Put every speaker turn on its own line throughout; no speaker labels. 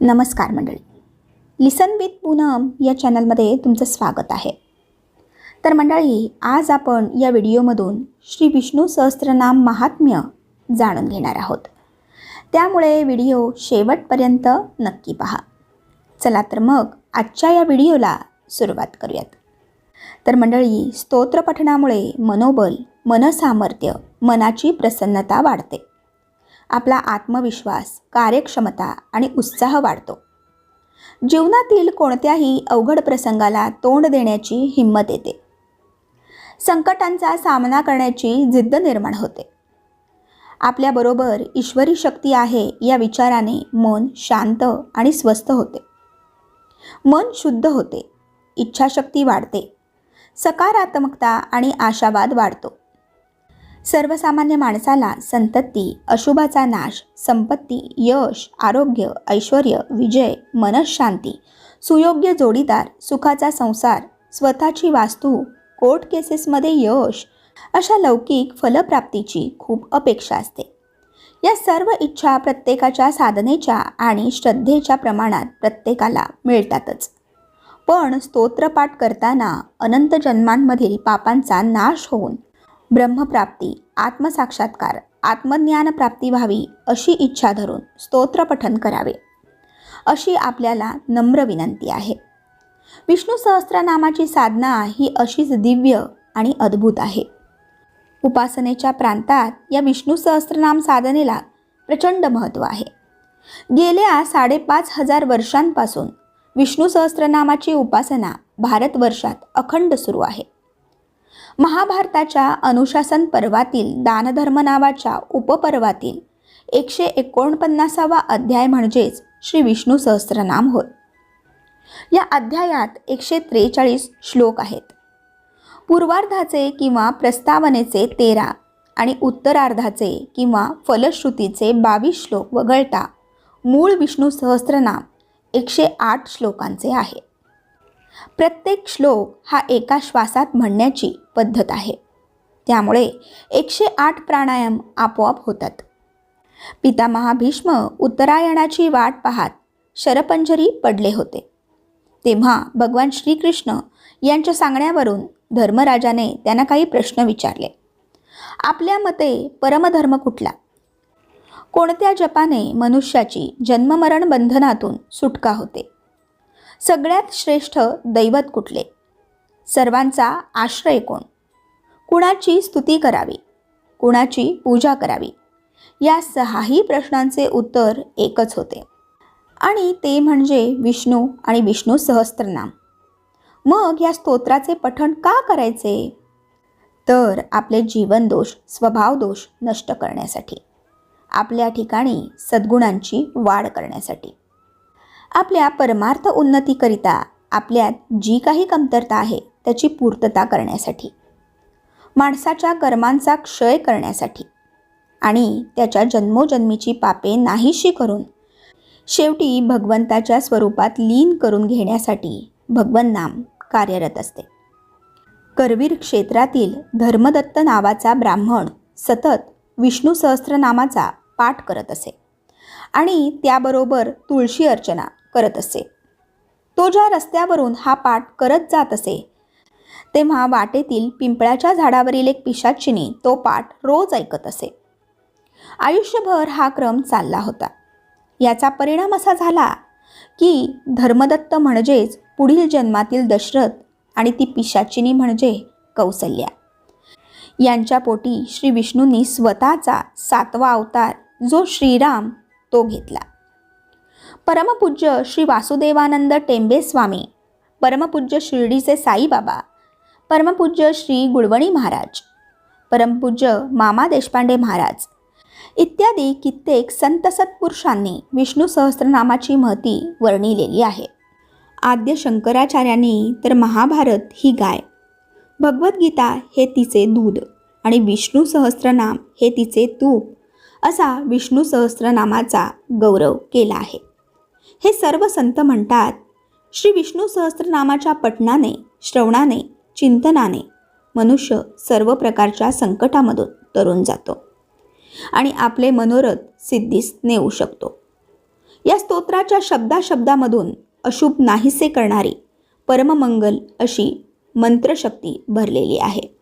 नमस्कार मंडळी. लिसन विथ पूनम या चॅनलमध्ये तुमचं स्वागत आहे. तर मंडळी आज आपण या व्हिडिओमधून श्री विष्णू सहस्त्रनाम महात्म्य जाणून घेणार आहोत. त्यामुळे व्हिडिओ शेवटपर्यंत नक्की पहा. चला तर मग आजच्या या व्हिडिओला सुरुवात करूयात. तर मंडळी स्तोत्रपठणामुळे मनोबल मनसामर्थ्य मनाची प्रसन्नता वाढते. आपला आत्मविश्वास कार्यक्षमता आणि उत्साह वाढतो. जीवनातील कोणत्याही अवघड प्रसंगाला तोंड देण्याची हिंमत येते. संकटांचा सामना करण्याची जिद्द निर्माण होते. आपल्याबरोबर ईश्वरी शक्ती आहे या विचाराने मन शांत आणि स्वस्थ होते. मन शुद्ध होते. इच्छाशक्ती वाढते. सकारात्मकता आणि आशावाद वाढतो. सर्वसामान्य माणसाला संतती अशुभाचा नाश संपत्ती यश आरोग्य ऐश्वर विजय मनशांती सुयोग्य जोडीदार सुखाचा संसार स्वतःची वास्तू कोर्ट केसेसमध्ये यश अशा लौकिक फलप्राप्तीची खूप अपेक्षा असते. या सर्व इच्छा प्रत्येकाच्या साधनेच्या आणि श्रद्धेच्या प्रमाणात प्रत्येकाला मिळतातच. पण स्तोत्रपाठ करताना अनंत जन्मांमधील पापांचा नाश होऊन ब्रह्मप्राप्ती आत्मसाक्षात्कार आत्मज्ञान प्राप्ती व्हावी अशी इच्छा धरून स्तोत्रपठन करावे. अशी आपल्याला नम्र विनंती आहे. विष्णू सहस्त्रनामाची साधना ही अशीच दिव्य आणि अद्भुत आहे. उपासनेच्या प्रांतात या विष्णू सहस्त्रनाम साधनेला प्रचंड महत्त्व आहे. गेल्या साडेपाच हजार वर्षांपासून विष्णू सहस्त्रनामाची उपासना भारतवर्षात अखंड सुरू आहे. महाभारताच्या अनुशासन पर्वातील दानधर्म नावाच्या उपपर्वातील एकशे एकोणपन्नासावा अध्याय म्हणजेच श्री विष्णू सहस्रनाम होय. या अध्यायात एकशे त्रेचाळीस श्लोक आहेत. पूर्वार्धाचे किंवा प्रस्तावनेचे तेरा आणि उत्तरार्धाचे किंवा फलश्रुतीचे बावीस श्लोक वगळता मूळ विष्णू सहस्रनाम एकशे आठ श्लोकांचे आहे. प्रत्येक श्लोक हा एका श्वासात म्हणण्याची पद्धत आहे. त्यामुळे एकशे आठ प्राणायाम आपोआप होतात. पितामहा भीष्म उत्तरायणाची वाट पाहत शरपंजरी पडले होते. तेव्हा भगवान श्रीकृष्ण यांच्या सांगण्यावरून धर्मराजाने त्यांना काही प्रश्न विचारले. आपल्या मते परमधर्म कुठला? कोणत्या जपाने मनुष्याची जन्ममरण बंधनातून सुटका होते? सगळ्यात श्रेष्ठ दैवत कुठले? सर्वांचा आश्रय कोण? कुणाची स्तुती करावी? कुणाची पूजा करावी? या सहाही प्रश्नांचे उत्तर एकच होते. आणि ते म्हणजे विष्णू आणि विष्णू सहस्त्रनाम. मग या स्तोत्राचे पठण का करायचे? तर आपले जीवनदोष स्वभावदोष नष्ट करण्यासाठी. आपल्या ठिकाणी सद्गुणांची वाढ करण्यासाठी. आपल्या परमार्थ उन्नतीकरिता आपल्यात जी काही कमतरता आहे त्याची पूर्तता करण्यासाठी माणसाच्या कर्मांचा क्षय करण्यासाठी आणि त्याच्या जन्मोजन्मीची पापे नाहीशी करून शेवटी भगवंताच्या स्वरूपात लीन करून घेण्यासाठी भगवन नाम कार्यरत असते. करवीर क्षेत्रातील धर्मदत्त नावाचा ब्राह्मण सतत विष्णू सहस्त्रनामाचा पाठ करत असे आणि त्याबरोबर तुळशी अर्चना करत असे. तो ज्या रस्त्यावरून हा पाठ करत जात असे तेव्हा वाटेतील पिंपळाच्या झाडावरील एक पिशाचिनी तो पाठ रोज ऐकत असे. आयुष्यभर हा क्रम चालला होता. याचा परिणाम असा झाला की धर्मदत्त म्हणजेच पुढील जन्मातील दशरथ आणि ती पिशाचिनी म्हणजे कौसल्या. यांच्या पोटी श्री विष्णूंनी स्वतःचा सातवा अवतार जो श्रीराम तो घेतला. परमपूज्य श्री वासुदेवानंद टेंबे स्वामी परमपूज्य शिर्डीचे साईबाबा परमपूज्य श्री गुळवणी महाराज परमपूज्य मामा देशपांडे महाराज इत्यादी कित्येक संत सत्पुरुषांनी विष्णू सहस्रनामाची महती वर्णिलेली आहे. आद्य शंकराचार्यांनी तर महाभारत ही गाय भगवद्गीता हे तिचे दूध आणि विष्णू सहस्रनाम हे तिचे तूप असा विष्णू सहस्रनामाचा गौरव केला आहे. हे सर्व संत म्हणतात. श्री विष्णू सहस्त्रनामाच्या पठणाने श्रवणाने चिंतनाने मनुष्य सर्व प्रकारच्या संकटामधून तरून जातो आणि आपले मनोरथ सिद्धीस नेऊ शकतो. या स्तोत्राच्या शब्दाशब्दामधून अशुभ नाहीसे करणारी परममंगल अशी मंत्रशक्ती भरलेली आहे.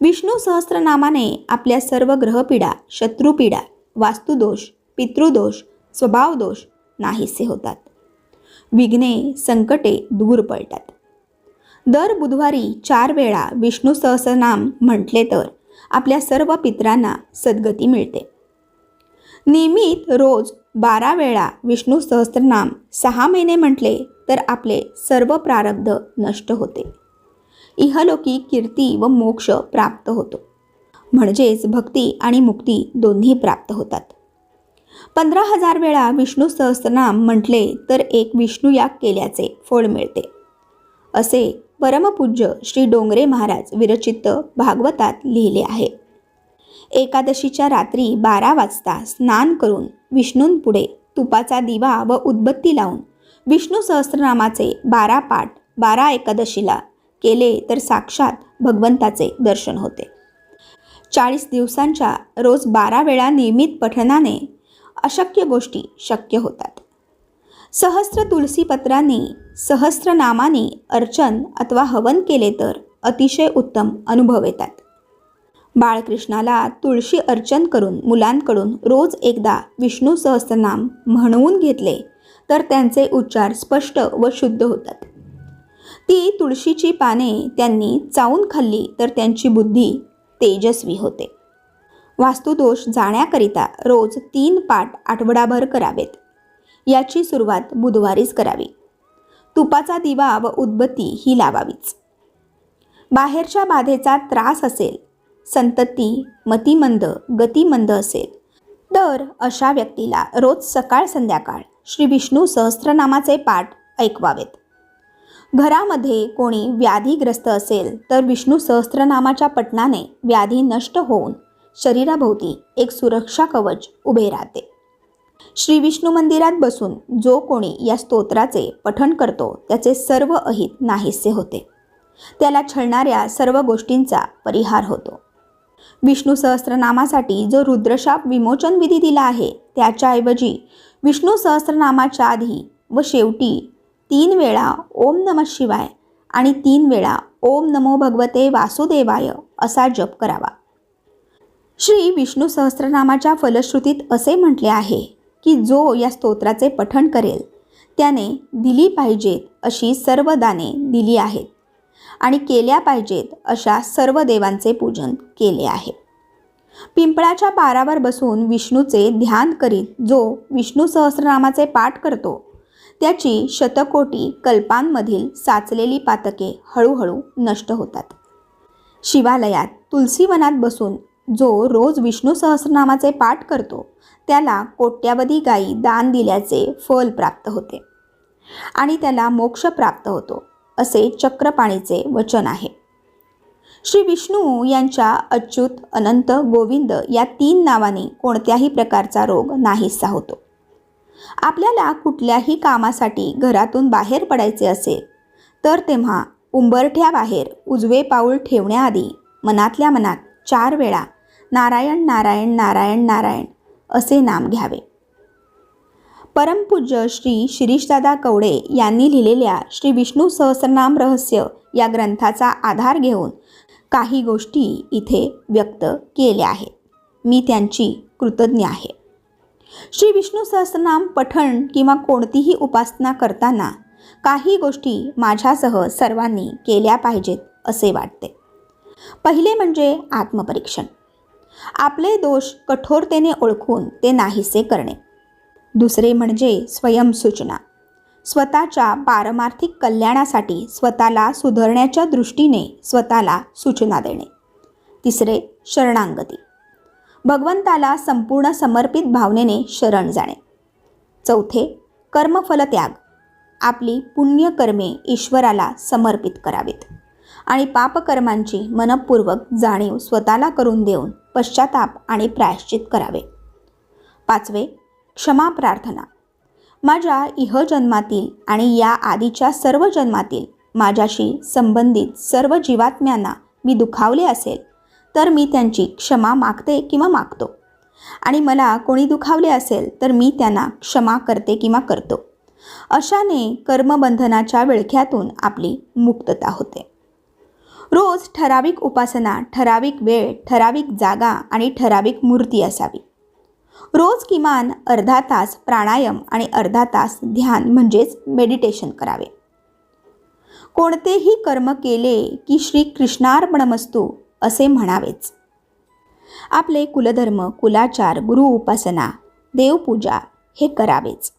विष्णू सहस्त्रनामाने आपल्या सर्व ग्रहपीडा शत्रुपीडा वास्तुदोष पितृदोष स्वभावदोष नाहीसे होतात. विघ्ने संकटे दूर पळतात. दर बुधवारी चार वेळा विष्णू सहस्रनाम म्हटले तर आपल्या सर्व पित्रांना सद्गती मिळते. नियमित रोज बारा वेळा विष्णू सहस्रनाम सहा महिने म्हटले तर आपले सर्व प्रारब्ध नष्ट होते. इहलोकी कीर्ती व मोक्ष प्राप्त होतो. म्हणजेच भक्ती आणि मुक्ती दोन्ही प्राप्त होतात. पंधरा हजार वेळा विष्णू सहस्रनाम म्हटले तर एक विष्णू याग केल्याचे फळ मिळते. असे परमपूज्य श्री डोंगरे महाराज विरचित भागवतात लिहिले आहे. एकादशीच्या रात्री बारा वाजता स्नान करून विष्णूंपुढे तुपाचा दिवा व उदबत्ती लावून विष्णू सहस्रनामाचे बारा पाठ बारा एकादशीला केले तर साक्षात भगवंताचे दर्शन होते. चाळीस दिवसांच्या रोज बारा वेळा नियमित पठणाने अशक्य गोष्टी शक्य होतात. सहस्र तुलसीपत्राने सहस्र नामाने अर्चन अथवा हवन केले तर अतिशय उत्तम अनुभव येतात. बाळकृष्णाला तुळशी अर्चन करून मुलांकडून रोज एकदा विष्णू सहस्रनाम म्हणवून घेतले तर त्यांचे उच्चार स्पष्ट व शुद्ध होतात. ती तुळशीची पाने त्यांनी चावून खाल्ली तर त्यांची बुद्धी तेजस्वी होते. वास्तुदोष जाण्याकरिता रोज तीन पाठ आठवडाभर करावेत. याची सुरुवात बुधवारीच करावी. तुपाचा दिवा व उदबत्ती ही लावावीच. बाहेरच्या बाधेचा त्रास असेल संतती मतिमंद गतिमंद असेल तर अशा व्यक्तीला रोज सकाळ संध्याकाळ श्री विष्णू सहस्त्रनामाचे पाठ ऐकवावेत. घरामध्ये कोणी व्याधीग्रस्त असेल तर विष्णू सहस्त्रनामाच्या पठणाने व्याधी नष्ट होऊन शरीराभोवती एक सुरक्षा कवच उभे राहते. श्री विष्णू मंदिरात बसून जो कोणी या स्तोत्राचे पठण करतो त्याचे सर्व अहित नाहीसे होते. त्याला छळणाऱ्या सर्व गोष्टींचा परिहार होतो. विष्णू सहस्त्रनामासाठी जो रुद्रशाप विमोचन विधी दिला आहे त्याच्याऐवजी विष्णू सहस्त्रनामाच्या आधी व शेवटी तीन वेळा ओम नम शिवाय आणि तीन वेळा ओम नमो भगवते वासुदेवाय असा जप करावा. श्री विष्णू सहस्त्रनामाच्या फलश्रुतीत असे म्हटले आहे की जो या स्तोत्राचे पठण करेल त्याने दिली पाहिजेत अशी सर्व दाने दिली आहेत आणि केल्या पाहिजेत अशा सर्व देवांचे पूजन केले आहे. पिंपळाच्या पारावर बसून विष्णूचे ध्यान करीत जो विष्णू सहस्रनामाचे पाठ करतो त्याची शतकोटी कल्पांमधील साचलेली पातके हळूहळू नष्ट होतात. शिवालयात तुलसीवनात बसून जो रोज विष्णू सहस्रनामाचे पाठ करतो त्याला कोट्यावधी गायी दान दिल्याचे फल प्राप्त होते आणि त्याला मोक्ष प्राप्त होतो असे चक्रपाणीचे वचन आहे. श्री विष्णू यांच्या अच्युत अनंत गोविंद या तीन नावाने कोणत्याही प्रकारचा रोग नाहीसा होतो. आपल्याला कुठल्याही कामासाठी घरातून बाहेर पडायचे असेल तर तेव्हा उंबरठ्याबाहेर उजवे पाऊल ठेवण्याआधी मनातल्या मनात चार वेळा नारायण नारायण नारायण नारायण असे नाम घ्यावे. परमपूज्य श्री शिरीषदादा कवडे यांनी लिहिलेल्या श्री विष्णू सहस्रनाम रहस्य या ग्रंथाचा आधार घेऊन काही गोष्टी इथे व्यक्त केल्या आहेत. मी त्यांची कृतज्ञ आहे. श्री विष्णू सहस्रनाम पठण किंवा कोणतीही उपासना करताना काही गोष्टी माझ्यासह सर्वांनी केल्या पाहिजेत असे वाटते. पहिले म्हणजे आत्मपरीक्षण. आपले दोष कठोरतेने ओळखून ते नाहीसे करणे. दुसरे म्हणजे स्वयंसूचना. स्वतःच्या पारमार्थिक कल्याणासाठी स्वतःला सुधारण्याच्या दृष्टीने स्वतःला सूचना देणे. तिसरे शरणांगती. भगवंताला संपूर्ण समर्पित भावनेने शरण जाणे. चौथे कर्मफलत्याग. आपली पुण्यकर्मे ईश्वराला समर्पित करावीत आणि पापकर्मांची मनपूर्वक जाणीव स्वतःला करून देऊन पश्चाताप आणि प्रायश्चित करावे. पाचवे क्षमा प्रार्थना. माझ्या इहजन्मातील आणि या आधीच्या सर्व जन्मातील माझ्याशी संबंधित सर्व जीवात्म्यांना मी दुखावले असेल तर मी त्यांची क्षमा मागते किंवा मागतो. आणि मला कोणी दुखावले असेल तर मी त्यांना क्षमा करते किंवा करतो. अशाने कर्मबंधनाच्या विळख्यातून आपली मुक्तता होते. रोज ठराविक उपासना ठराविक वेळ ठराविक जागा आणि ठराविक मूर्ती असावी. रोज किमान अर्धा तास प्राणायाम आणि अर्धा तास ध्यान म्हणजेच मेडिटेशन करावे. कोणतेही कर्म केले की श्री कृष्णार्पणमस्तू असे म्हणावेच. आपले कुलधर्म कुलाचार गुरु उपासना देवपूजा हे करावेच.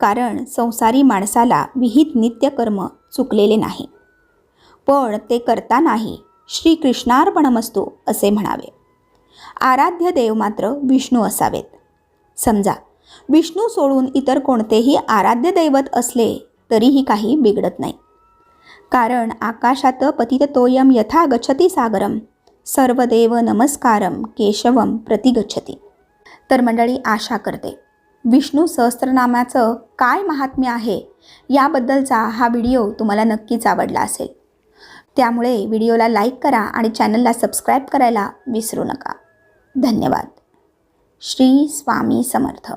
कारण संसारी माणसाला विहित नित्यकर्म चुकलेले नाही. पण ते करतानाही श्री कृष्णार्पणमस्तू असे म्हणावे. आराध्य देव मात्र विष्णू असावेत. समजा विष्णू सोडून इतर कोणतेही आराध्य दैवत असले तरीही काही बिघडत नाही. कारण आकाशात पतिततोयम यथा गच्छती सागरम सर्वदेव नमस्कारम केशवम प्रतिगच्छती. तर मंडळी आशा करते. विष्णू सहस्त्रनामाचं काय महात्म्य आहे याबद्दलचा हा व्हिडिओ तुम्हाला नक्कीच आवडला असेल. त्यामुळे व्हिडिओला लाईक करा आणि चॅनलला सबस्क्राईब करायला विसरू नका. धन्यवाद. श्री स्वामी समर्थ.